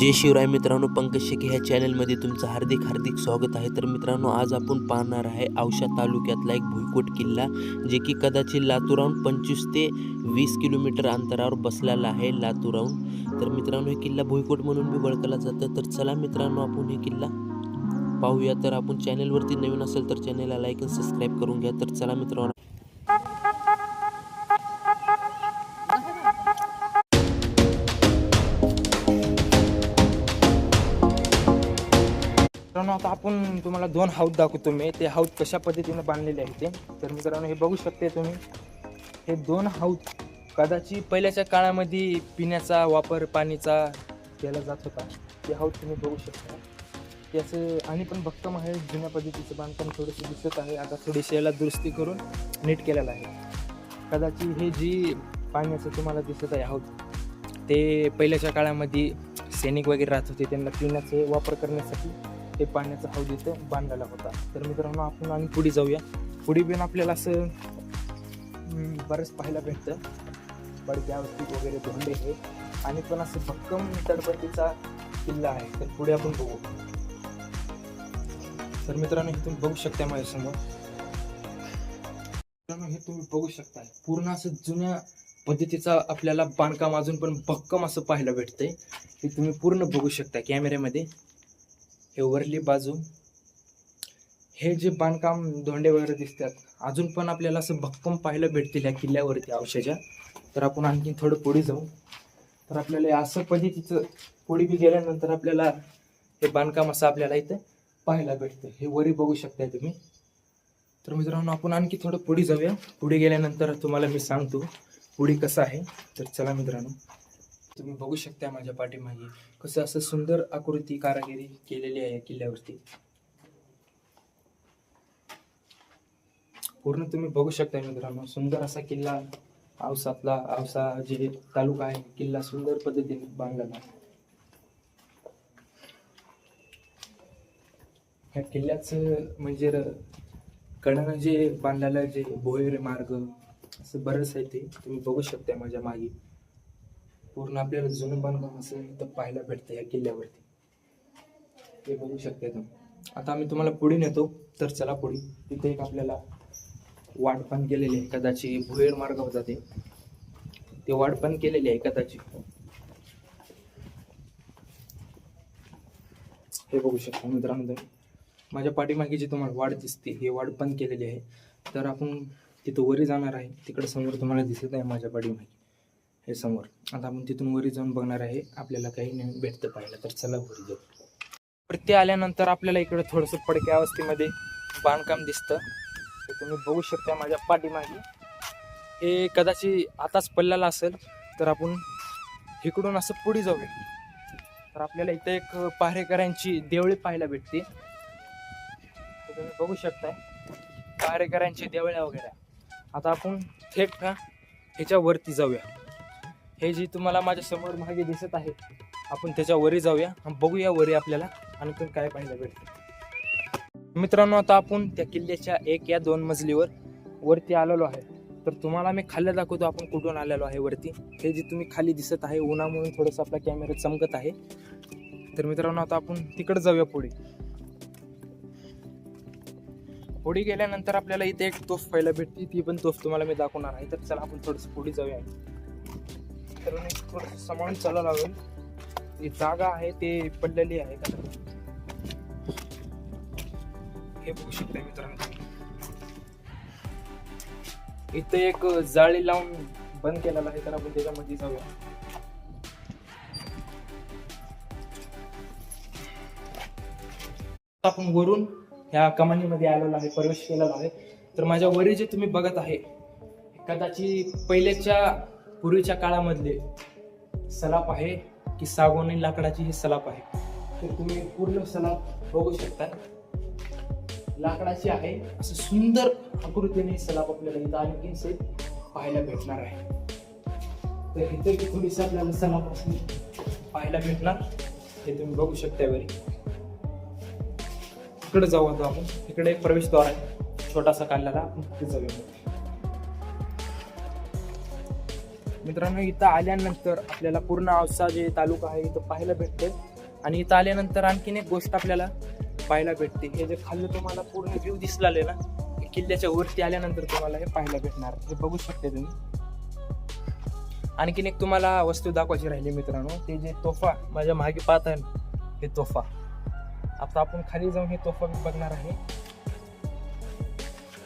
जय शिवराय मित्रांनो पंकज शेखे ह्या चॅनलमध्ये तुमचं हार्दिक हार्दिक स्वागत आहे. तर मित्रांनो आज आपण पाहणार आहे औषा तालुक्यातला एक भुईकोट किल्ला जे की कदाचित लातूराहून पंचवीस ते वीस किलोमीटर अंतरावर बसलेला आहे लातूराहून. तर मित्रांनो हे किल्ला भुईकोट म्हणून बी ओळखला जातं. तर चला मित्रांनो आपण हे किल्ला पाहूया. तर आपण चॅनलवरती नवीन असेल तर चॅनलला लाईक आणि सबस्क्राईब करून घ्या. तर चला मित्रांनो. मित्रांनो आता आपण तुम्हाला दोन हाऊस दाखवतो मी. ते हाऊस कशा पद्धतीने बांधलेले आहे ते. तर मित्रांनो हे बघू शकते तुम्ही. हे दोन हाऊस कदाचित पहिल्याच्या काळामध्ये पिण्याचा वापर पाणीचा केला जात होता. ते हाऊस तुम्ही बघू शकता त्याचं आणि पण भक्कम आहे जुन्या पद्धतीचं बांधकाम थोडंसं दिसत आहे. आता थोडीशी याला दुरुस्ती करून नीट केलेलं आहे. कदाचित हे जी पाण्याचं तुम्हाला दिसत आहे हाऊस ते पहिल्याच्या काळामध्ये सैनिक वगैरे राहत होते. त्यांना पिण्याचे वापर करण्यासाठी ते पाण्याचा हौद इथं बांधलेला होता. तर मित्रांनो आपण आणि पुढे जाऊया. पुढे पण आपल्याला असं बरंच पाहायला भेटतं. पडक्यावरती वगैरे धोंडे हे. आणि पण असं भक्कम तडपतीचा किल्ला आहे. तर पुढे आपण बघू. तर मित्रांनो हे तुम्ही बघू शकता माझ्यासमोर. मित्रांनो हे तुम्ही बघू शकता पूर्ण असं जुन्या पद्धतीचा आपल्याला बांधकाम अजून पण भक्कम असं पाहायला भेटतंय. हे तुम्ही पूर्ण बघू शकता कॅमेऱ्यामध्ये हे वरली बाजू. हे जे बांधकाम धोंडे वगैरे दिसतात अजून पण आपल्याला असं भक्कम पाहायला भेटतील या किल्ल्यावरती अवशेच्या तर आपण आणखी थोडं पुढे जाऊ. तर आपल्याला असं पद्धतीचं पुढे बी गेल्यानंतर आपल्याला हे बांधकाम असं आपल्याला इथं पाहायला भेटतं. हे वरी बघू शकताय तुम्ही. तर मित्रांनो आपण आणखी थोडं पुढे जाऊया. पुढे गेल्यानंतर तुम्हाला मी सांगतो पुढे कसं आहे. तर चला मित्रांनो. तुम्ही बघू शकता माझ्या पाठीमागे कसं असं सुंदर आकृती कारागिरी केलेली आहे या किल्ल्यावरती. पूर्ण तुम्ही बघू शकता मित्रांनो सुंदर असा किल्ला औसातला औसा जे तालुका आहे किल्ला सुंदर पद्धतीने बांधलेला आहे. ह्या किल्ल्याचं म्हणजे र- जे बांधलेलं जे भोयर मार्ग असं बरंच आहे ते तुम्ही बघू शकता माझ्या मागे. पूर्ण आपल्याला जुनं बांधकाम असं इथं पाहायला भेटतं या किल्ल्यावरती. ते बघू शकते तुम्ही. आता आम्ही तुम्हाला पुढे नेतो तर चला पुढे तिथे एक आपल्याला वाट पण केलेली आहे. कदाची भुहेर मार्ग होता ते वाट पण केलेली आहे कदाचित. हे बघू शकता मित्रांनो. तुम्ही माझ्या पाठीमागे जी तुम्हाला वाढ दिसते हे वाढ पण केलेली आहे. तर आपण तिथं वरी जाणार आहे. तिकडे समोर तुम्हाला दिसत आहे माझ्या पाठीमागे. हे समोर. आता आपण तिथून वरी जाऊन बघणार आहे आपल्याला काही नवीन भेटतं पाहिलं तर चला वरी जाऊ. तर ते आल्यानंतर आपल्याला इकडं थोडंसं पडक्या अवस्थेमध्ये बांधकाम दिसतं. ते तुम्ही बघू शकता माझ्या पाठीमागे. हे कदाचित आताच पडलेला असेल तर आपण इकडून असं पुढे जाऊया. तर आपल्याला इथं एक पहारेकरांची देवळी पाहायला भेटते. तर तुम्ही बघू शकताय. पहारेकरांची देवळ्या वगैरे. आता आपण थेट का ह्याच्या वरती जाऊया. हे जी तुम्हाला माझ्यासमोर मागे दिसत आहे आपण त्याच्या वरी जाऊया बघूया वरी आपल्याला आणखीन काय पाहायला भेटतं. मित्रांनो आता आपण त्या किल्ल्याच्या एक या दोन मजलीवर वरती आलेलो आहे. तर तुम्हाला मी खाल्ल्या दाखवतो आपण कुठून आलेलो आहे वरती. हे जे तुम्ही खाली दिसत आहे उन्हामुळे थोडंसं आपला कॅमेरा चमकत आहे. तर मित्रांनो आता आपण तिकडे जाऊया पुढे. पुढे गेल्यानंतर आपल्याला इथे एक तोफ पाहायला भेटते ती पण तोफ तुम्हाला मी दाखवणार आहे. तर चला आपण थोडंसं पुढे जाऊया. मित्रांनो थोडंसं सामान चालायला लागेल. जी जागा आहे ते पडलेली आहे. का हे बघू शकता मित्रांनो. इथं इथे एक जाळी लावून बंद केलेला आहे तर आपण त्याच्यामध्ये जाऊया. आपण वरून ह्या कमानीमध्ये आलेलो आहे प्रवेश केलेला आहे. तर माझ्या वरी जे तुम्ही बघत आहे कदाचित पहिल्याच्या पूर्वीच्या काळामधले सलाप आहे की सागवानी लाकडाची ही सलाप आहे. तर तुम्ही पूर्ण सलाप बघू शकता. लाकडाची आहे. असं सुंदर आकृतीने सलाप आपल्याला इथं आणखी से पाहायला भेटणार आहे. तर इथे बी थोडीशी आपल्याला सलाप असून पाहायला भेटणार. हे तुम्ही बघू शकता वरी इकडे जाऊ आता आपण. इकडे प्रवेशद्वार आहे. छोटासा काढलेला. आपण तिथे जाऊया. मित्रांनो इथं आल्यानंतर आपल्याला पूर्ण औसा जे तालुका आहे इथं पाहायला भेटते. आणि इथं आल्यानंतर आणखीन एक गोष्ट आपल्याला पाहायला भेटते. हे जे खाल्लं तुम्हाला पूर्ण व्ह्यू दिसला ना किल्ल्याच्या वरती आल्यानंतर तुम्हाला हे पाहायला भेटणार. हे बघू शकते तुम्ही. आणखीन एक तुम्हाला वस्तू दाखवायची राहिली मित्रांनो ते जे तोफा माझ्या मागे पाहत आहे ना, हे तोफा. आता आपण खाली जाऊन हे तोफा बघणार आहे.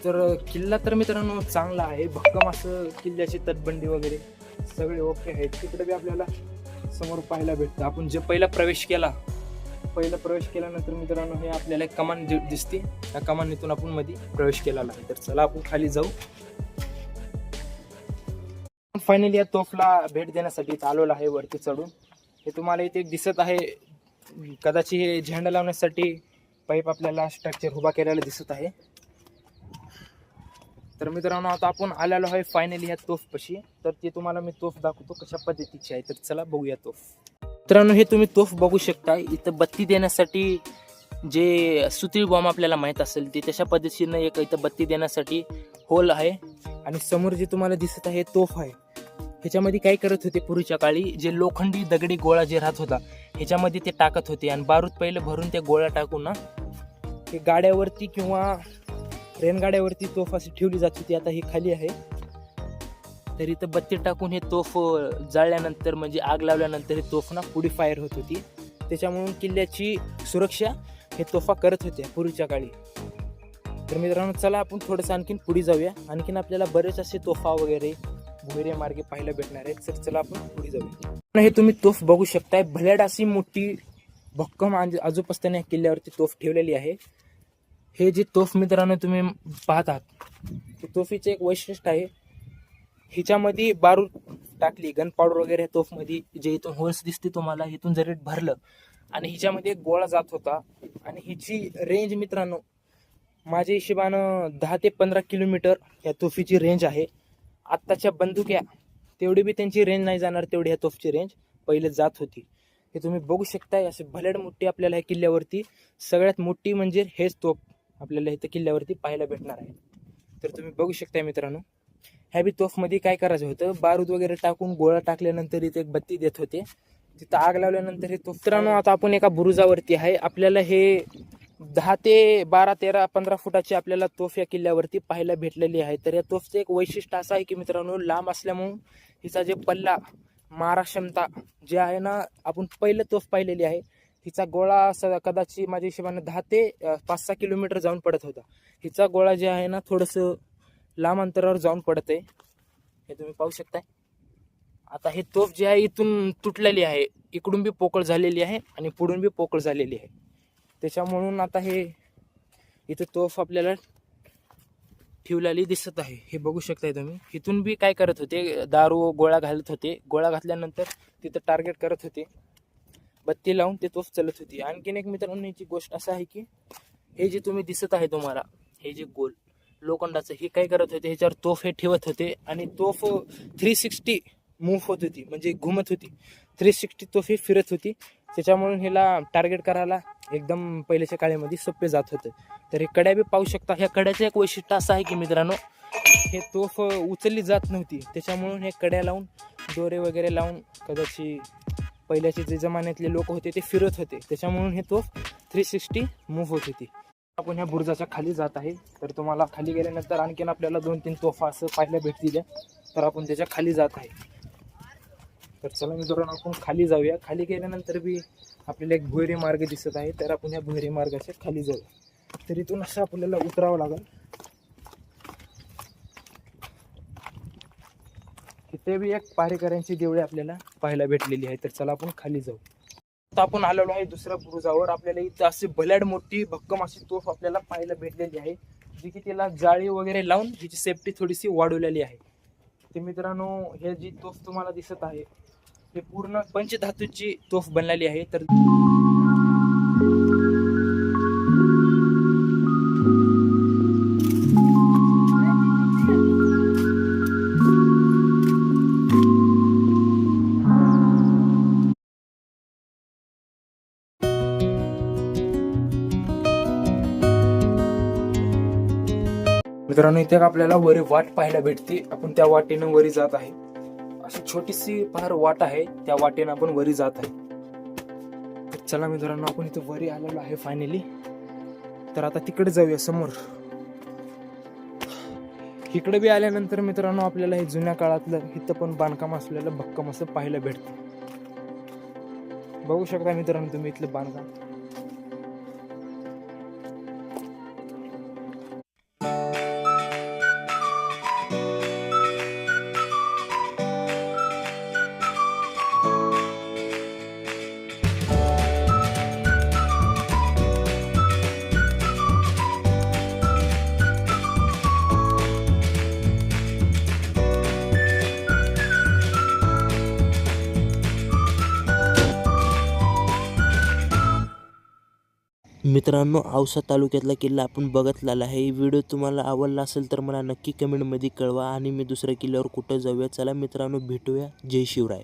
तर किल्ला तर मित्रांनो चांगला आहे भक्कम असं किल्ल्याची तटबंदी वगैरे. सगळे ओके आहेत. तिकडे बी आपल्याला समोर पाहायला भेटतं. आपण जे पहिला प्रवेश केला पहिला प्रवेश केल्यानंतर मित्रांनो हे आपल्याला एक कमान दिसते. त्या कमानीतून आपण मध्ये प्रवेश केलेला आहे तर चला आपण खाली जाऊ. फायनली या तोफला भेट देण्यासाठी इथं आलेलो आहे वरती चढून. हे तुम्हाला इथे एक दिसत आहे. कदाचित हे झेंडा लावण्यासाठी पाईप आपल्याला स्ट्रक्चर उभा केलेला दिसत आहे. तर मित्रांनो आता आपण आलेलो आहे फायनली ह्या तोफपाशी. तर ते तुम्हाला मी तोफ दाखवतो कशा पद्धतीची आहे. तर चला बघूया तोफ. मित्रांनो हे तुम्ही तोफ बघू शकता. इथं बत्ती देण्यासाठी जे सुत्री बॉम्ब आपल्याला माहीत असेल ते तशा पद्धतीनं एक इथं बत्ती देण्यासाठी होल आहे. आणि समोर जे तुम्हाला दिसत आहे तोफ आहे. ह्याच्यामध्ये काय करत होते पूर्वीच्या काळी जे लोखंडी दगडी गोळा जे राहत होता ह्याच्यामध्ये ते टाकत होते. आणि बारूद पहिले भरून त्या गोळा टाकून ना ते गाड्यावरती किंवा रेनगाड्यावरती तोफ अशी ठेवली जात होती आता ही खाली आहे. तर इथं बत्ती टाकून हे तोफ जाळल्यानंतर म्हणजे आग लावल्यानंतर हे तोफ ना पुढे फायर होत होती. त्याच्यामुळे किल्ल्याची सुरक्षा हे तोफा करत होत्या पूर्वीच्या काळी. तर मित्रांनो चला आपण थोडंसं आणखीन पुढे जाऊया. आणखीन आपल्याला बरेच असे तोफा वगैरे भुईरे मार्गे पाहायला भेटणार आहेत. तर चला आपण पुढे जाऊया. हे तुम्ही तोफ बघू शकताय. भल्याड अशी मोठी भक्कम आज- आजूपासून या किल्ल्यावरती तोफ ठेवलेली आहे. हे जे तोफ मित्रांनो तुम्ही पाहतात ते तोफीचे एक वैशिष्ट्य आहे. हिच्यामध्ये बारूद टाकली गन पावडर वगैरे तोफमध्ये जे इथून होल्स दिसते तुम्हाला इथून जरी भरलं आणि हिच्यामध्ये एक गोळा जात होता. आणि हिची रेंज मित्रांनो माझ्या हिशोबानं दहा ते पंधरा किलोमीटर या तोफीची रेंज आहे. आत्ताच्या बंदुक्या तेवढी बी त्यांची रेंज नाही जाणार तेवढी ह्या तोफची रेंज पहिले जात होती. हे तुम्ही बघू शकताय असे भलेड मोठी आपल्याला ह्या किल्ल्यावरती सगळ्यात मोठी म्हणजे हेच तोफ. आपल्याला इथं किल्ल्यावरती पाहायला भेटणार आहे. तर तुम्ही बघू शकताय मित्रांनो ह्या बी तोफमध्ये काय करायचं होतं बारूद वगैरे टाकून गोळा टाकल्यानंतर इथे एक बत्ती देत होते. तिथं आग लावल्यानंतर हे तोफ मित्रांनो आता आपण एका बुरुजावरती आहे. आपल्याला हे दहा ते बारा तेरा पंधरा फुटाची आपल्याला तोफ या किल्ल्यावरती पाहायला भेटलेली आहे. तर या तोफचं एक वैशिष्ट्य असं आहे की मित्रांनो लांब असल्यामुळे हिचा जे पल्ला मारा क्षमता जे आहे ना आपण पहिलं तोफ पाहिलेली आहे. हिचा गोळा असा कदाचित माझ्या हिशोबाने दहा ते पाच सहा किलोमीटर जाऊन पडत होता. हिचा गोळा जे आहे ना थोडंसं लांब अंतरावर जाऊन पडत आहे हे तुम्ही पाहू शकताय. आता हे तोफ जे आहे इथून तुटलेली आहे. इकडून बी पोकळ झालेली आहे आणि पुढून बी पोकळ झालेली आहे. त्याच्यामुळून आता हे इथं तोफ आपल्याला ठेवलेली दिसत आहे. हे बघू शकताय तुम्ही. इथून बी काय करत होते दारू गोळा घालत होते. गोळा घातल्यानंतर तिथं टार्गेट करत होते. बत्ती लावून ते तोफ चलत होती. आणखीन एक मित्रांनो याची गोष्ट असं आहे की हे जे तुम्ही दिसत आहे तुम्हाला हे जे गोल लोखंडाचं हे काय करत होते ह्याच्यावर तोफ हे ठेवत होते आणि तोफ थ्री सिक्स्टी मूव्ह होत होती म्हणजे घुमत होती. थ्री सिक्स्टी तोफ ही फिरत होती. त्याच्यामुळे ह्याला टार्गेट करायला एकदम पहिल्याच्या काळामध्ये सोपे जात होतं. तर हे कड्या बी पाहू शकता ह्या कड्याचं एक वैशिष्ट्य असं आहे की मित्रांनो हे तोफ उचलली जात नव्हती. त्याच्यामुळून हे कड्या लावून दोरे वगैरे लावून कदाचित पहिल्याचे जे जमान्यातले लोक होते ते फिरत होते. त्याच्यामुळून हे तोफ थ्री सिक्स्टी मूव्ह होत होती. आपण ह्या बुर्जाच्या खाली जात आहे. तर तुम्हाला खाली गेल्यानंतर आणखीन आपल्याला दोन तीन तोफा असं पाहायला भेटतील. तर आपण त्याच्याखाली जात आहे. तर चला मित्रांनो आपण खाली जाऊया. खाली गेल्यानंतर बी आपल्याला एक भुहेरी मार्ग दिसत आहे. तर आपण या भुहेरी मार्गाच्या खाली जाऊया. तर इथून असं आपल्याला उतरावं लागेल. तिथे बी एक पारेकरांची देवळी आपल्याला पाहायला भेटलेली आहे. तर चला आपण खाली जाऊ. आता आपण आलेलो आहे दुसऱ्या बुरुजावर. आपल्याला इथं अशी भल्याड मोठी भक्कम अशी तोफ आपल्याला पाहायला भेटलेली आहे. जी की तिला जाळी वगैरे लावून हिची सेफ्टी थोडीशी वाढवलेली आहे. ते मित्रांनो हे जी तोफ तुम्हाला दिसत आहे हे पूर्ण पंचधातूची तोफ बनलेली आहे. तर मित्रांनो इथे आपल्याला वरी वाट पाहायला भेटते. आपण त्या वाटेनं वरी जात आहे. अशी छोटीशी फार वाट आहे. त्या वाटेनं आपण वरी जात आहे. तर चला मित्रांनो आपण इथं वरी आलेलो आहे फायनली तर आता तिकडे जाऊया समोर. इकडे बी आल्यानंतर मित्रांनो आपल्याला हे जुन्या काळातलं इथं पण बांधकाम असलेलं भक्कम असं पाहायला भेटतं. बघू शकता मित्रांनो तुम्ही इथलं बांधकाम. मित्रांनो औसा तालुक्यातला किल्ला आपण बघितलेला आहे. व्हिडिओ तुम्हाला आवडला असेल तर मला नक्की कमेंटमध्ये कळवा. आणि मी दुसऱ्या किल्ल्यावर कुठं जाऊया चला मित्रांनो भेटूया. जय शिवराय.